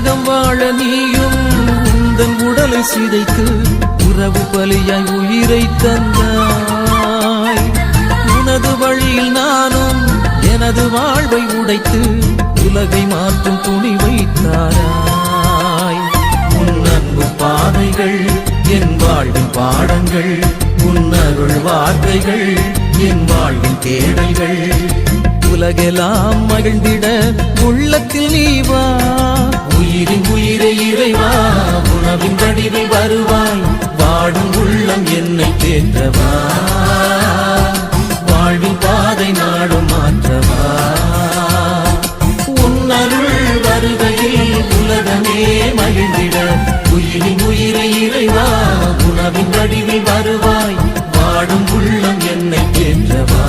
உலகம் வாழ நீயும் உந்தன் உடலை சிதைத்து உறவு பலியாய் உயிரை தந்தாய். உனது வழியில் நானும் எனது வாழ்வை உடைத்து உலகை மாற்றும் துணி வைத்தாராய். உன் அன்பு பாதைகள் என் வாழ்வின் பாடங்கள் உன் அருள் வார்த்தைகள் என் வாழ்வின் தேடல்கள். உலகெல்லாம் மகிழ்ந்திட உள்ளத்தில் நீ வா. சேர்ந்தவா? வாழ்வின் பாதை நாடும் மாற்றவா? உன்னருள் வருகையில் உலகமே மகிழ்ந்திட. உயிரின் உயிரை இறைவா உணவின் வடிவில் வருவாய். வாடும் உள்ளம் என்னை கேன்றவா